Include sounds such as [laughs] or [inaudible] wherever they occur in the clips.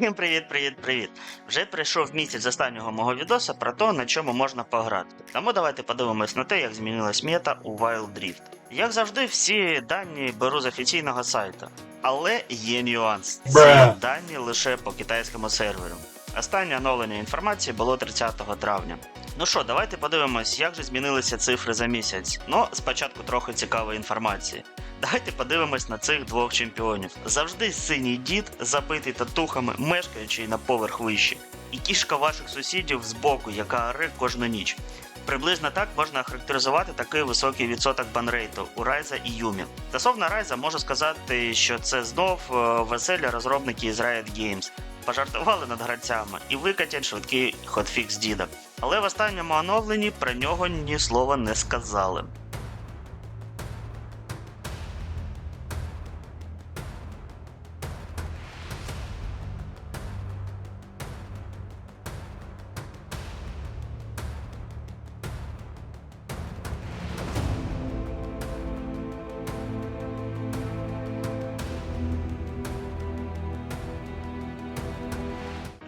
Всім [laughs] привіт, привіт, привіт. Вже прийшов місяць з останнього мого відоса про те, на чому можна пограти. Тому давайте подивимось на те, як змінилась мета у Wild Rift. Як завжди, всі дані беру з офіційного сайту. Але є нюанс. Ці дані лише по китайському серверу. Останнє оновлення інформації було 30 травня. Ну що, давайте подивимось, як же змінилися цифри за місяць. Ну, спочатку трохи цікавої інформації. Давайте подивимось на цих двох чемпіонів. Завжди синій дід, забитий татухами, мешкаючий на поверх вище. І кішка ваших сусідів збоку, яка оре кожну ніч. Приблизно так можна характеризувати такий високий відсоток банрейту у Райза і Юмі. Стосовно Райза можу сказати, що це знов е, веселі розробники із Riot Games. Пожартували над гравцями і викатять швидкий хотфікс діда. Але в останньому оновленні про нього ні слова не сказали.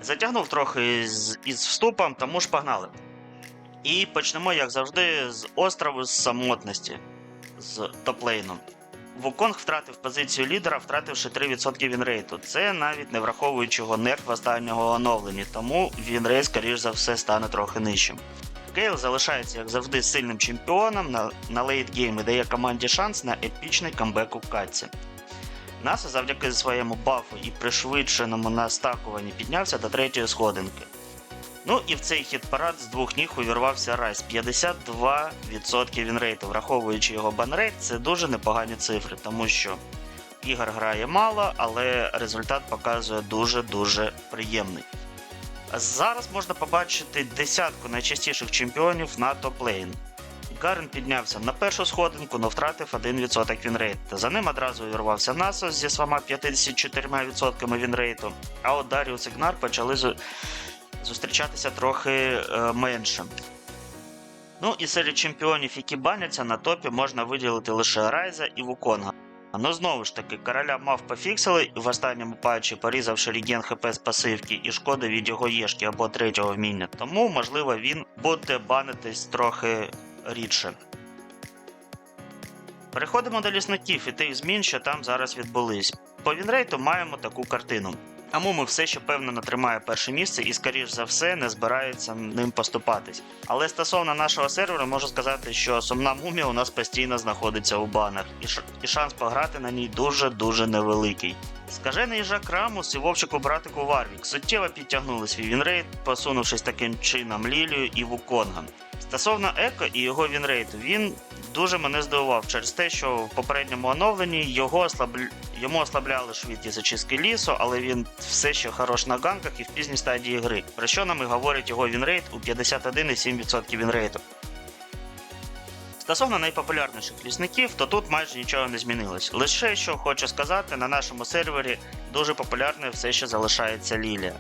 Затягнув трохи із, із вступом, тому ж погнали. І почнемо, як завжди, з острову з самотності з топлейном. Вуконг втратив позицію лідера, втративши 3% вінрейту. Це навіть не враховуючи його нерв останнього оновлення, тому вінрейт, скоріш за все, стане трохи нижчим. Кейл залишається, як завжди, сильним чемпіоном на, на лейтгейм і дає команді шанс на епічний камбек у катці. Наса завдяки своєму бафу і пришвидшеному настакуванні піднявся до третьої сходинки. Ну і в цей хіт-парад з двох ніг увірвався Райс 52% вінрейту. Враховуючи його банрейт, це дуже непогані цифри, тому що ігор грає мало, але результат показує дуже-дуже приємний. Зараз можна побачити десятку найчастіших чемпіонів на топ-лейн. Гарен піднявся на першу сходинку, але втратив 1% вінрейту. За ним одразу увірвався Насос зі своїми 54% вінрейту, а от Даріус і Гнар почали зустрічатися трохи е, менше. Ну і серед чемпіонів, які баняться на топі, можна виділити лише Райза і Вуконга. Ну знову ж таки, короля мав пофіксили і в останньому патчі порізавши реген ХП з пасивки і шкоди від його єшки або третього вміння, тому можливо він буде банитись трохи рідше. Переходимо до лісників і тих змін, що там зараз відбулись. По вінрейту маємо таку картину. Амуми все ще певно тримає перше місце і, скоріш за все, не збирається ним поступатись. Але стосовно нашого серверу, можу сказати, що сумна мумія у нас постійно знаходиться у банах, і, шанс пограти на ній дуже-дуже невеликий. Скажений Жак Рамус і Вовчику братику Варвік суттєво підтягнули свій вінрейт, посунувшись таким чином Лілію і Вуконгом. Стосовно Еко і його вінрейту, він дуже мене здивував через те, що в попередньому оновленні його ослабл... йому ослабляли швидкість зачистки лісу, але він все ще хорош на ганках і в пізній стадії гри. Про що нам і говорить його вінрейт у 51,7% вінрейту. Стосовно найпопулярніших лісників, то тут майже нічого не змінилось. Лише що хочу сказати, на нашому сервері дуже популярною все ще залишається Лілія.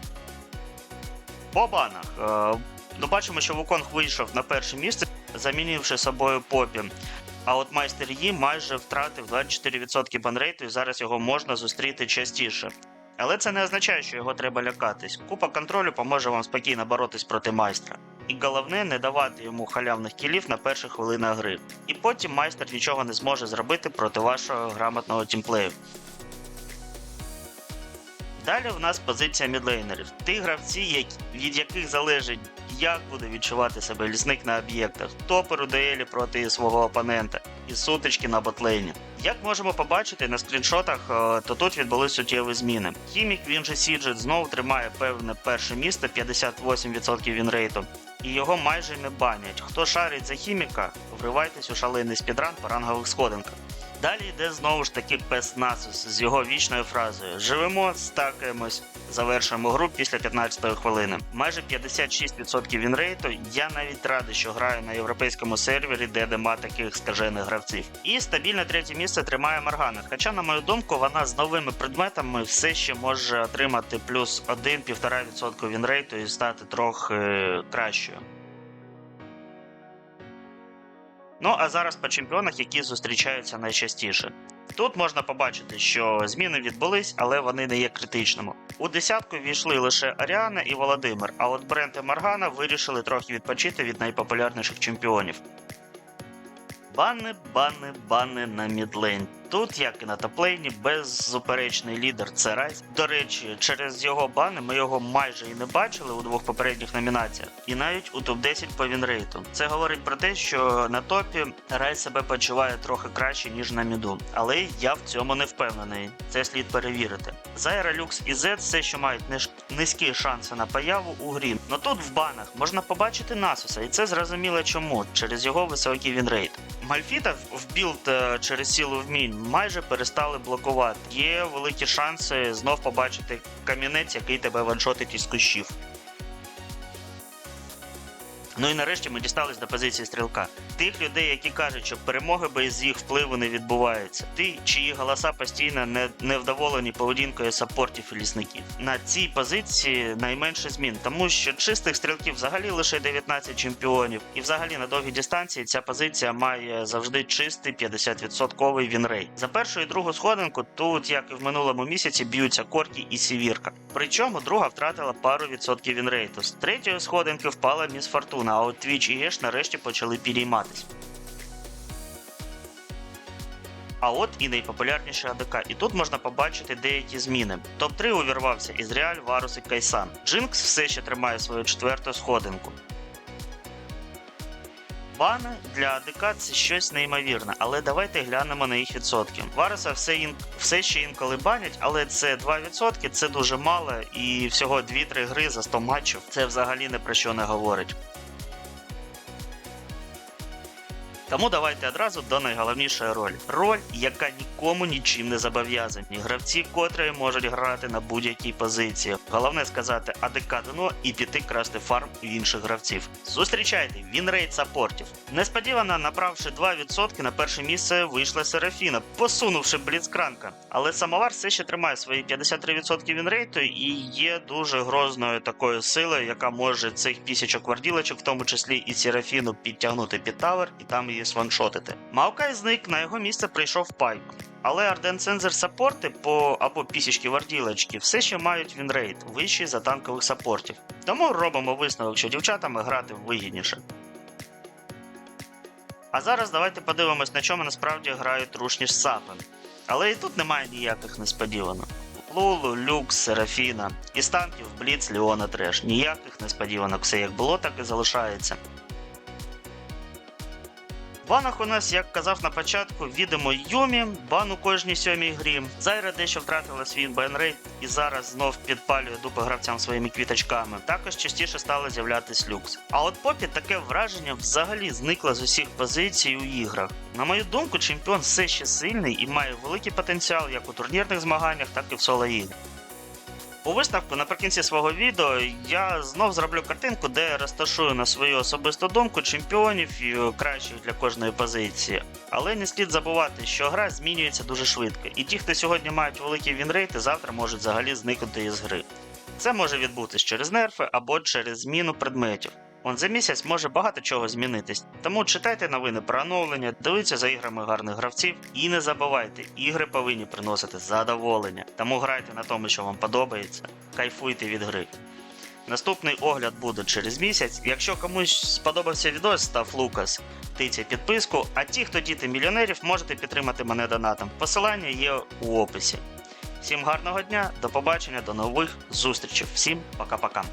По банах. Ну, бачимо, що Вуконг вийшов на перше місце, замінивши собою Попі. А от майстер Yi майже втратив 24% банрейту і зараз його можна зустріти частіше. Але це не означає, що його треба лякатись. Купа контролю поможе вам спокійно боротись проти майстра. І головне не давати йому халявних кілів на перших хвилинах гри. І потім майстер нічого не зможе зробити проти вашого грамотного тімплею. Далі в нас позиція мідлейнерів. Ті гравці, від яких залежить, як буде відчувати себе лісник на об'єктах, у дуелі проти свого опонента і сутички на ботлейні. Як можемо побачити на скріншотах, е, то тут відбулись суттєві зміни. Хімік, він же Сіджет, знову тримає певне перше місце 58% вінрейту, і його майже не банять. Хто шарить за хіміка, вривайтесь у шалений спідран по рангових сходинках. Далі йде знову ж таки пес Насус з його вічною фразою: Живемо, стакаємось, завершуємо гру після 15-ї хвилини. Майже 56% вінрейту. Я навіть радий, що граю на європейському сервері, де нема таких скажених гравців. І стабільне третє місце тримає Маргана. Хоча, на мою думку, вона з новими предметами все ще може отримати плюс 1-1,5% вінрейту і стати трохи кращою. Ну а зараз по чемпіонах, які зустрічаються найчастіше. Тут можна побачити, що зміни відбулись, але вони не є критичними. У десятку війшли лише Аріана і Володимир, а от Брент і Маргана вирішили трохи відпочити від найпопулярніших чемпіонів. Бани, бани, бани на мідлейн. Тут, як і на топлейні, беззаперечний лідер це Райс. До речі, через його бани ми його майже і не бачили у двох попередніх номінаціях, і навіть у топ-10 по вінрейту. Це говорить про те, що на топі Райс себе почуває трохи краще, ніж на міду. Але я в цьому не впевнений. Це слід перевірити. Зайра, Люкс і Зет все, що мають низькі шанси на появу у грі. Но тут в банах можна побачити Насуса, і це зрозуміло чому через його високий вінрейт. Мальфіта в білд е, через силу вмінь майже перестали блокувати. Є великі шанси знов побачити камінець, який тебе ваншотить із кущів. Ну і нарешті ми дістались до позиції стрілка. Тих людей, які кажуть, що перемоги без їх впливу не відбуваються. Ти, чиї голоса постійно не, невдоволені поведінкою саппортів і лісників. На цій позиції найменше змін, тому що чистих стрілків взагалі лише 19 чемпіонів, і взагалі на довгій дистанції ця позиція має завжди чистий 50% вінрей. За першу і другу сходинку тут, як і в минулому місяці, б'ються Коркі і Сівірка. Причому друга втратила пару відсотків вінрейту. З третьої сходинки впала Міс Фортуна, а от Твіч і Геш нарешті почали підійматись. А от і найпопулярніше АДК. І тут можна побачити деякі зміни. Топ-3 увірвався Ізреаль, Варус і Кайсан. Джинкс все ще тримає свою четверту сходинку. Бани для АДК це щось неймовірне, але давайте глянемо на їх відсотки. Вареса все, ін... все ще інколи банять, але це 2%, це дуже мало, і всього 2-3 гри за 100 матчів. Це взагалі не про що не говорить. Тому давайте одразу до найголовнішої ролі. Роль, яка нікому нічим не зобов'язані. Гравці, котрі можуть грати на будь-якій позиції. Головне сказати АДК і піти красти фарм у інших гравців. Зустрічайте вінрейт саппортів. Несподівано направши 2% на перше місце вийшла Серафіна, посунувши бліцкранка. Але самовар все ще тримає свої 53% вінрейту і є дуже грозною такою силою, яка може цих пісячок варділочок, в тому числі і Серафіну, підтягнути під тавер і там її сваншотити. Маукай зник, на його місце прийшов Пайк. Але Арден Сензер саппорти по або пісічки варділочки все ще мають вінрейт вищий за танкових саппортів. Тому робимо висновок, що дівчатами грати вигідніше. А зараз давайте подивимось, на чому насправді грають рушні ж сапи. Але і тут немає ніяких несподіванок. Лулу, Люкс, Серафіна. Із танків Бліц, Ліона Треш. Ніяких несподіванок, все як було, так і залишається. В банах у нас, як казав на початку, відомо Юмі, бан у кожній сьомій грі. Зайра дещо втратила свій бенрейт і зараз знов підпалює дупи гравцям своїми квіточками. Також частіше стало з'являтись люкс. А от попі таке враження взагалі зникло з усіх позицій у іграх. На мою думку, чемпіон все ще сильний і має великий потенціал як у турнірних змаганнях, так і в соло іграх. У виставку наприкінці свого відео я знов зроблю картинку, де розташую на свою особисту думку чемпіонів і кращих для кожної позиції. Але не слід забувати, що гра змінюється дуже швидко, і ті, хто сьогодні мають великі вінрейти, завтра можуть взагалі зникнути із гри. Це може відбутись через нерфи або через зміну предметів. Он за місяць може багато чого змінитись. Тому читайте новини про оновлення, дивіться за іграми гарних гравців і не забувайте, ігри повинні приносити задоволення. Тому грайте на тому, що вам подобається, кайфуйте від гри. Наступний огляд буде через місяць. Якщо комусь сподобався відео, став Лукас, тиця підписку. А ті, хто діти мільйонерів, можете підтримати мене донатом. Посилання є у описі. Всім гарного дня, до побачення, до нових зустрічей. Всім пока-пока.